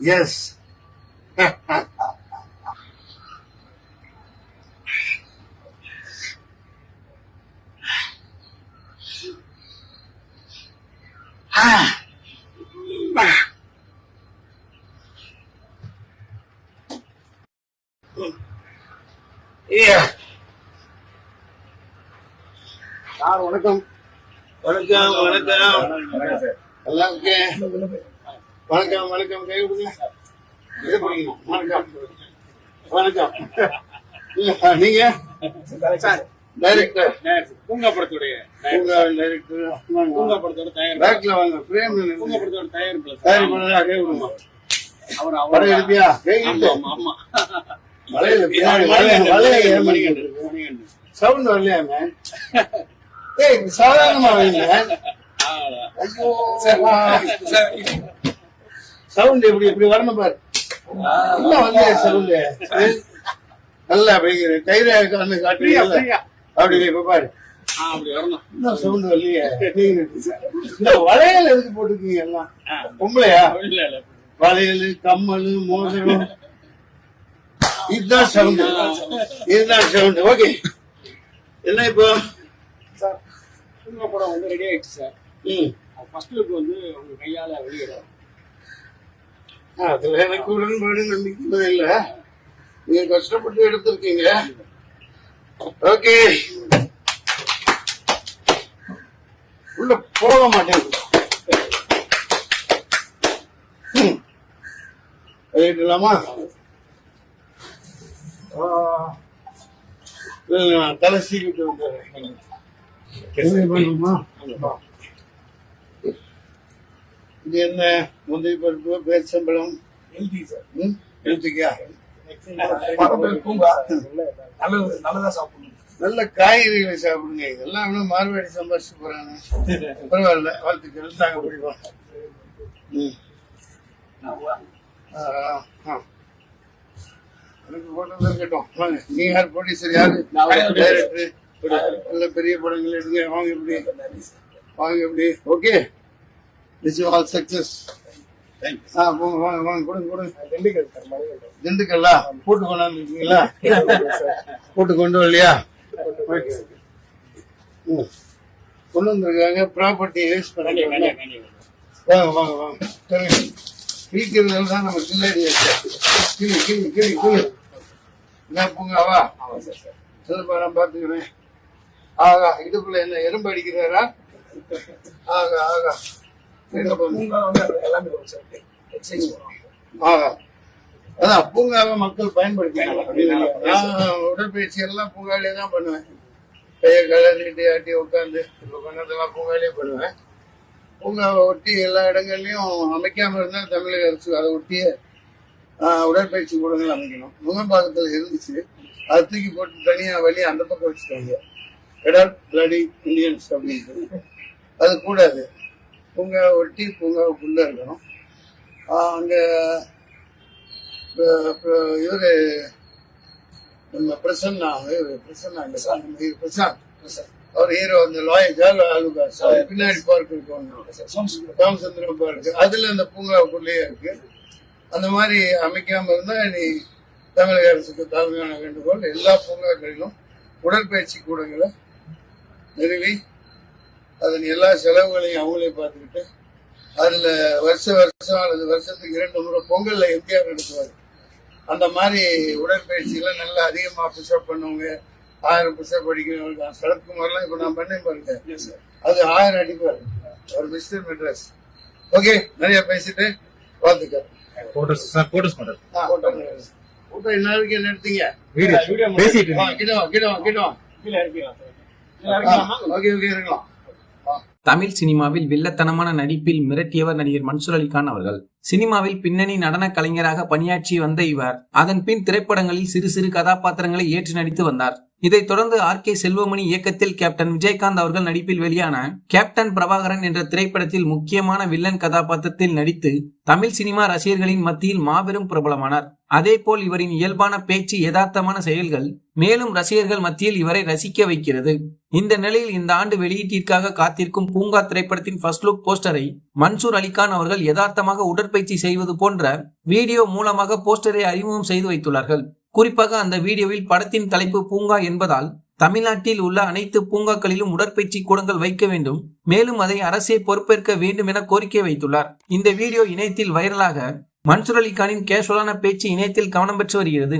Yes. Ah. Yeah. Sir வணக்கம் வணக்கம் வணக்கம் நல்லா இருக்கேன் வணக்கம் வணக்கம் கை கொடுங்க இது பிடிக்கணும் வணக்கம் வணக்கம் நீங்க டைரக்டர் பூங்கா படத்துடைய டைரக்டர் பூங்கா படத்தோட தயார் பேக்ல வாங்க பிரேம் பூங்கா படத்தோட தயாரிப்புல சரி பண்ணா கை கொடுங்க அவர் அவர் எடுப்பியா கை ஆமா ஆமா சவுண்ட் வரலையா மேன் ஏய் சாதாரணமா வைங்க சவுண்ட் எப்படி எப்படி வரணும் பாரு. இன்னும் வந்து சவுண்ட். நல்லா வைக்கிறேன் கையில கண்ணு காட்டுறீங்க. அப்படி இப்ப பாரு. சவுண்ட் வரலையே? இந்த வளையல் எதுக்கு போட்டுருக்கீங்க எல்லாம். பொம்பளையா? வளையல் கம்மல் மோதிரம். இதுதான் சவுண்ட். இதுதான் சவுண்ட். ஓகே. என்ன இப்போ? சார் பூங்கா படம் வந்து ரெடி ஆயிடுச்சு சார். ம். ஃபர்ஸ்ட் லுக் வந்து உங்க கையால வெளியிடும். அதுல எனக்கு உடன்பாடு நம்பிக்கை இல்ல. நீங்க கஷ்டப்பட்டு எடுத்திருக்கீங்க. ஓகே. உள்ள போக மாட்டேங்குது ம். எழுதிடலாமா ஆ. இல்ல, நான் தலை சீக்கிட்டு வந்துடுறேன். என்ன பண்ணுமா இது என்ன? முந்தைய பருப்பு பேச்சம்பழம் சார் நல்ல காய்கறிகளை சாப்பிடுங்க. இதெல்லாம் மார்வாடி சம்பாரிச்சு போறாங்க. பரவாயில்ல. வாழ்த்துக்கள். தாங்க பிடிப்போம். எனக்கு போட்டது இருக்கட்டும். வாங்க. நீ யார்? ப்ரொடியூசர் யாரு டைரக்டர் நல்ல பெரிய படங்கள் எடுங்க. வாங்க இப்படி வாங்க இப்படி ஓகே. திஸ் ஆல் சக்சஸ் ஆ போங்க வாங்க வாங்க கொடுங்க கொடுங்க. திண்டுக்கல் சார் மணிகண்டன் திண்டுக்கல்லா? போட்டு கொண்டாந்துருக்கீங்களா? போட்டு கொண்டு வரலையா? ம். கொண்டு வந்திருக்காங்க ப்ராப்பர்ட்டி யூஸ் பண்ணி. வாங்க வாங்க வாங்க தான் நம்ம கில்லாடி கிளி கிளி கிளி கிளி. என்ன பூங்காவா சிலப்பா நான் பார்த்துக்கிறேன். ஆகா இடுப்புல என்ன எறும்பு அடிக்கிறாரா? ஆகா ஆகா. பூங்கா வந்து அதான் பூங்காவை மக்கள் பயன்படுத்தினாங்க. நான் உடற்பயிற்சி எல்லாம் பூங்காலே தான் பண்ணுவேன். கையை கலை நீட்டி ஆட்டி உட்காந்து இப்போ பண்ணதெல்லாம் பூங்காலே பண்ணுவேன் பூங்காவை ஒட்டி எல்லா இடங்கள்லயும் அமைக்காம இருந்தா தமிழக அரசு அதை ஒட்டிய ஆஹ், உடற்பயிற்சி கூடங்கள் அமைக்கணும். முகம்பாக்கத்தில் இருந்துச்சு. அதை தூக்கி போட்டு தனியா வழி அந்த பக்கம் வச்சுட்டாங்க. எடர் பிளடி இந்தியன்ஸ் அப்படின்ட்டு. அது கூடாது. பூங்கா ஒட்டி பூங்காவுக்குள்ள இருக்கணும். அங்க இவரு நம்ம பிரசன்னா இவரு பிரசன்னா இவரு பிரசாந்த் அவர் ஹீரோ அந்த லாயர் ஜால் பின்னாடி பார்க் இருக்கு ஒண்ணு. ராமச்சந்திரன் பார்க் அதுல அந்த பூங்காவுக்குள்ளேயே இருக்கு. அந்த மாதிரி அமைக்காம இருந்தா நீ தமிழக அரசுக்கு தாழ்மையான வேண்டுகோள். எல்லா பூங்காக்களிலும் உடற்பயிற்சி கூடங்களை நிறுவி அதன் எல்லா செலவுகளையும் அவங்களே பார்த்துக்கிட்டு அதுல வருஷ வருஷம் அல்லது வருஷத்துக்கு இரண்டு முறை பொங்கல்ல எம்ஜிஆர் நடத்துவார் அந்த மாதிரி உடற்பயிற்சிகளை நல்லா அதிகமா புஷ்அப் பண்ணுவாங்க. ஆயிரம் புஷ்அப் அடிக்கிறவங்க சரத்குமார்லாம் இப்ப நான் பண்ணேன் பாருங்க. அது ஆயிரம் அடிப்பாரு. ஒரு மிஸ்டர் மெட்ராஸ். ஓகே நிறைய பேசிட்டு வாழ்த்துக்கள். கூட்டம் என்ன வரைக்கும் என்ன எடுத்தீங்க? வீடியோ பேசிட்டு வா, கிட்ட வா, கிட்ட வா, கிட்ட வா. கீழே இறக்கிடலாம் சார். கீழே ஆ, இறக்கிடலாமா? ஓகே ஓகே இருக்கலாம் தமிழ் சினிமாவில் வில்லத்தனமான நடிப்பில் மிரட்டியவர் நடிகர் மன்சூர் அலிகான் அவர்கள். சினிமாவில் பின்னணி நடன கலைஞராக பணியாற்றி வந்த இவர் அதன் பின் திரைப்படங்களில் சிறு சிறு கதாபாத்திரங்களை ஏற்று நடித்து வந்தார். இதைத் தொடர்ந்து ஆர் கே செல்வமணி இயக்கத்தில் கேப்டன் விஜயகாந்த் அவர்கள் நடிப்பில் வெளியான கேப்டன் பிரபாகரன் என்ற திரைப்படத்தில் முக்கியமான வில்லன் கதாபாத்திரத்தில் நடித்து தமிழ் சினிமா ரசிகர்களின் மத்தியில் மாபெரும் பிரபலமானார். அதேபோல் இவரின் இயல்பான பேச்சு யதார்த்தமான செயல்கள் மேலும் ரசிகர்கள் மத்தியில் இவரை ரசிக்க வைக்கிறது. இந்த நிலையில் இந்த ஆண்டு வெளியீட்டிற்காக காத்திருக்கும் பூங்கா திரைப்படத்தின் ஃபர்ஸ்ட் லுக் போஸ்டரை மன்சூர் அலிகான் அவர்கள் யதார்த்தமாக உடற்பயிற்சி செய்வது போன்ற வீடியோ மூலமாக போஸ்டரை அறிமுகம் செய்து வைத்துள்ளார்கள். குறிப்பாக அந்த வீடியோவில் படத்தின் தலைப்பு பூங்கா என்பதால் தமிழ்நாட்டில் உள்ள அனைத்து பூங்காக்களிலும் உடற்பயிற்சி கூடங்கள் வைக்க வேண்டும். மேலும் அதை அரசே பொறுப்பேற்க வேண்டும் என கோரிக்கை வைத்துள்ளார். இந்த வீடியோ இணையத்தில் வைரலாக மன்சூர் அலிகானின் கேஷுவலான பேச்சு இணையத்தில் கவனம் பெற்று வருகிறது.